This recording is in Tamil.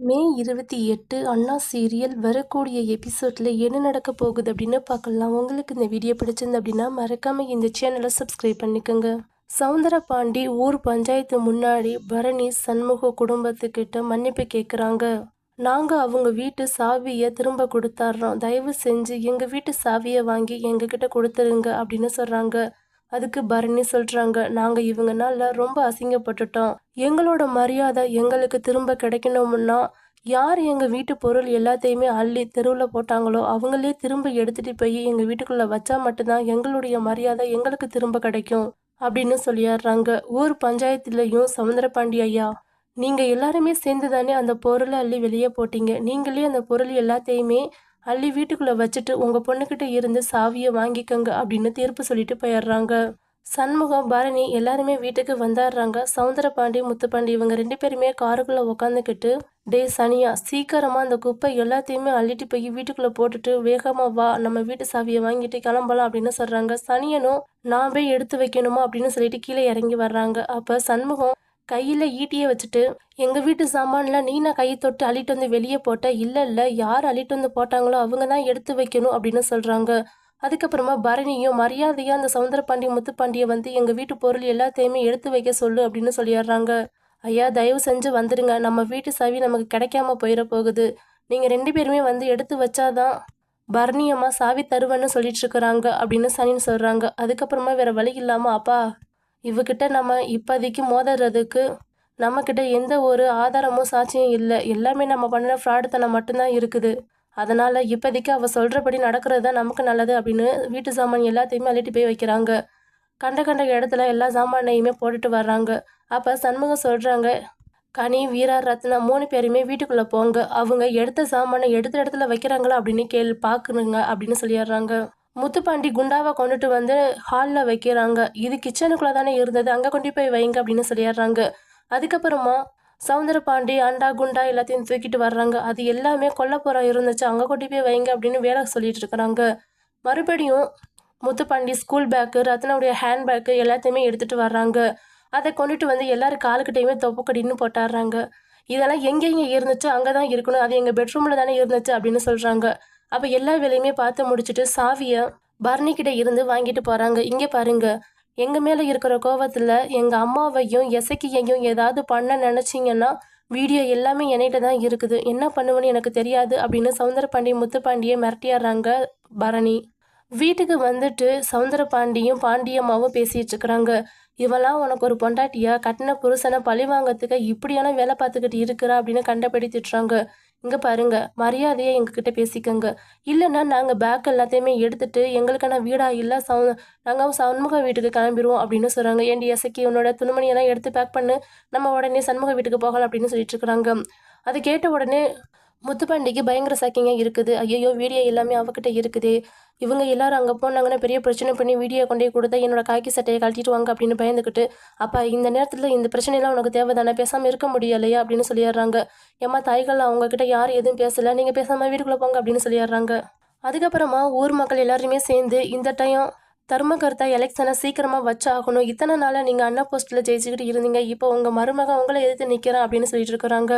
மே இருபத்தி எட்டு அண்ணா சீரியல் வரக்கூடிய எபிசோடில் என்ன நடக்க போகுது அப்படின்னு பார்க்கலாம். உங்களுக்கு இந்த வீடியோ பிடிச்சிருந்து அப்படின்னா மறக்காமல் இந்த சேனலை சப்ஸ்கிரைப் பண்ணிக்கோங்க. சவுந்தர பாண்டி ஊர் பஞ்சாயத்து முன்னாடி பரணி சண்முக குடும்பத்துக்கிட்ட மன்னிப்பு கேட்குறாங்க நாங்கள் அவங்க வீட்டு சாவியை திரும்ப கொடுத்தாடுறோம் தயவு செஞ்சு எங்கள் வீட்டு சாவியை வாங்கி எங்ககிட்ட கொடுத்துருங்க அப்படின்னு சொல்கிறாங்க அதுக்கு பரணி சொல்கிறாங்க நாங்கள் இவங்கனால ரொம்ப அசிங்கப்பட்டுட்டோம். எங்களோட மரியாதை எங்களுக்கு திரும்ப கிடைக்கணும்னா யார் எங்கள் வீட்டு பொருள் எல்லாத்தையுமே அள்ளி தெருவில் போட்டாங்களோ அவங்களே திரும்ப எடுத்துகிட்டு போய் எங்கள் வீட்டுக்குள்ளே வச்சா மட்டும்தான் எங்களுடைய மரியாதை எங்களுக்கு திரும்ப கிடைக்கும் அப்படின்னு சொல்லிடுறாங்க ஊர் பஞ்சாயத்துலேயும் சமுத்திரபாண்டி ஐயா நீங்கள் எல்லாருமே சேர்ந்து தானே அந்த பொருளை அள்ளி வெளியே போட்டீங்க. நீங்களே அந்த பொருள் எல்லாத்தையுமே அள்ளி வீட்டுக்குள்ளே வச்சுட்டு உங்கள் பொண்ணுக்கிட்ட இருந்து சாவியை வாங்கிக்கோங்க அப்படின்னு தீர்ப்பு சொல்லிட்டு போயிடுறாங்க. சண்முகம் பரணி எல்லாருமே வீட்டுக்கு வந்தாடுறாங்க. சவுந்தரபாண்டி முத்துப்பாண்டி இவங்க ரெண்டு பேருமே காருக்குள்ளே உக்காந்துக்கிட்டு டே சனியா சீக்கிரமாக அந்த குப்பை எல்லாத்தையுமே அள்ளிட்டு போய் வீட்டுக்குள்ளே போட்டுட்டு வேகமாக வா. நம்ம வீட்டு சாவியை வாங்கிட்டு கிளம்பலாம் அப்படின்னு சொல்கிறாங்க சனியனும் நான் போய் எடுத்து வைக்கணுமா? அப்படின்னு சொல்லிட்டு கீழே இறங்கி வர்றாங்க. அப்போ சண்முகம் கையில் ஈட்டியை வச்சுட்டு எங்கள் வீட்டு சாமான்லாம் நீ நான் கையை தொட்டு அள்ளிட்டு வந்து வெளியே போட்ட. இல்லை இல்லை யார் அள்ளிட்டு வந்து போட்டாங்களோ அவங்க தான் எடுத்து வைக்கணும் அப்படின்னு சொல்கிறாங்க அதுக்கப்புறமா பரணியும் மரியாதையாக அந்த சவுந்தரபாண்டி முத்துப்பாண்டியை வந்து எங்கள் வீட்டு பொருள் எல்லாத்தையுமே எடுத்து வைக்க சொல்லு அப்படின்னு சொல்லிடுறாங்க. ஐயா தயவு செஞ்சு வந்துடுங்க நம்ம வீட்டு சாவி நமக்கு கிடைக்காம போயிட போகுது. நீங்கள் ரெண்டு பேருமே வந்து எடுத்து வச்சாதான் பரணியம்மா சாவி தருவேன்னு சொல்லிட்டு இருக்கிறாங்க அப்படின்னு சனின்னு சொல்கிறாங்க அதுக்கப்புறமா வேற வழி இல்லாமல் அப்பா இவகிட்ட நம்ம இப்போதைக்கு மோதுறதுக்கு நம்மக்கிட்ட எந்த ஒரு ஆதாரமும் சாட்சியும் இல்லை. எல்லாமே நம்ம பண்ணின ஃப்ராடுத்தனம் மட்டும்தான் இருக்குது. அதனால் இப்போதைக்கு அவள் சொல்கிறபடி நடக்கிறது தான் நமக்கு நல்லது அப்படின்னு வீட்டு சாமான் எல்லாத்தையுமே அள்ளிட்டு போய் வைக்கிறாங்க. கண்ட கண்ட இடத்துல எல்லா சாமானையுமே போட்டுட்டு வர்றாங்க. அப்போ சண்முகம் சொல்கிறாங்க கனி வீரா ரத்னா மூணு பேருமே வீட்டுக்குள்ளே போங்க. அவங்க எடுத்த சாமானை எடுத்த இடத்துல வைக்கிறாங்களா அப்படின்னு கேள் பார்க்கணுங்க அப்படின்னு சொல்லிடுறாங்க. முத்துப்பாண்டி குண்டாவை கொண்டுட்டு வந்து ஹாலில் வைக்கிறாங்க. இது கிச்சனுக்குள்ளே தானே இருந்தது. அங்கே கொண்டு போய் வைங்க அப்படின்னு சொல்லிடுறாங்க. அதுக்கப்புறமா சவுந்தரபாண்டி அண்டா குண்டா எல்லாத்தையும் தூக்கிட்டு வர்றாங்க. அது எல்லாமே கொல்லப்புறம் இருந்துச்சு. அங்கே கொண்டு போய் வைங்க அப்படின்னு வேலை சொல்லிட்டு இருக்கிறாங்க. மறுபடியும் முத்துப்பாண்டி ஸ்கூல் பேக்கு ரத்னாவுடைய ஹேண்ட் பேக்கு எல்லாத்தையுமே எடுத்துகிட்டு வர்றாங்க. அதை கொண்டுட்டு வந்து எல்லாரும் காலுக்கிட்டையுமே தொப்புக்கடின்னு போட்டாடுறாங்க. இதெல்லாம் எங்கெங்கே இருந்துச்சு? அங்கே தான் இருக்கணும். அது எங்கள் பெட்ரூமில் தானே இருந்துச்சு அப்படின்னு சொல்கிறாங்க அப்போ எல்லா வேலையுமே பார்த்து முடிச்சுட்டு சாவியை பரணிக்கிட்ட இருந்து வாங்கிட்டு போகிறாங்க இங்கே பாருங்க. எங்கள் மேலே இருக்கிற கோவத்தில் எங்கள் அம்மாவையும் எசக்கியையும் ஏதாவது பண்ண நினச்சிங்கன்னா வீடியோ எல்லாமே என்கிட்ட தான் இருக்குது. என்ன பண்ணுவேன்னு எனக்கு தெரியாது அப்படின்னு சவுந்தரபாண்டி முத்துப்பாண்டியை மிரட்டியாடுறாங்க பரணி. வீட்டுக்கு வந்துட்டு சவுந்தரபாண்டியும் பாண்டியம்மாவும் பேசிகிட்டு இருக்கிறாங்க. இவெல்லாம் உனக்கு ஒரு பொண்டாட்டியா? கட்டின புருஷனை பழி வாங்கிறதுக்கு இப்படியான வேலை பார்த்துக்கிட்டு இருக்கிறா? அப்படின்னு கண்டபடி திட்டுறாங்க. இங்கே பாருங்க மரியாதையை எங்ககிட்ட பேசிக்கோங்க. இல்லைன்னா நாங்கள் பேக் எல்லாத்தையுமே எடுத்துட்டு எங்களுக்கான வீடாக இல்லை சவு நாங்கள் சண்முக வீட்டுக்கு கிளம்பிடுவோம் அப்படின்னு சொல்கிறாங்க ஏன்டி எசக்கி உன்னோட துணிமணியெல்லாம் எடுத்து பேக் பண்ணு நம்ம உடனே சண்முக வீட்டுக்கு போகலாம் அப்படின்னு சொல்லிட்டு இருக்கிறாங்க. அது கேட்ட உடனே முத்துப்பாண்டிக்கு பயங்கர சாக்கிங்காக இருக்குது. ஐயோ வீடியோ எல்லாமே அவகிட்ட இருக்குது. இவங்க எல்லாரும் அங்கே போனாங்கன்னா பெரிய பிரச்சனை பண்ணி வீடியோ கொண்டே கொடுத்தா என்னோட காக்கி சட்டையை கழட்டிட்டு வாங்க அப்படின்னு பயந்துக்கிட்டு அப்போ இந்த நேரத்தில் இந்த பிரச்சனைலாம் உனக்கு தேவைதானே? பேசாமல் இருக்க முடியலையா? அப்படின்னு சொல்லிடுறாங்க. ஏமா தாய்கள் அவங்கக்கிட்ட யாரும் எதுவும் பேசலை. நீங்கள் பேசாமல் வீட்டுக்குள்ளே போங்க அப்படின்னு சொல்லிடுறாங்க. அதுக்கப்புறமா ஊர் மக்கள் எல்லாருமே சேர்ந்து இந்த டைம் தர்மகர்த்தா எலெக்ஷனை சீக்கிரமாக வச்சாகணும். இத்தனை நாளாக நீங்கள் அண்ணா போஸ்ட்டில் ஜெயிச்சுக்கிட்டு இருந்தீங்க. இப்போ உங்கள் மருமகன் உங்களை எதிர்த்து நிற்கிறேன் அப்படின்னு சொல்லிட்டு இருக்கிறாங்க.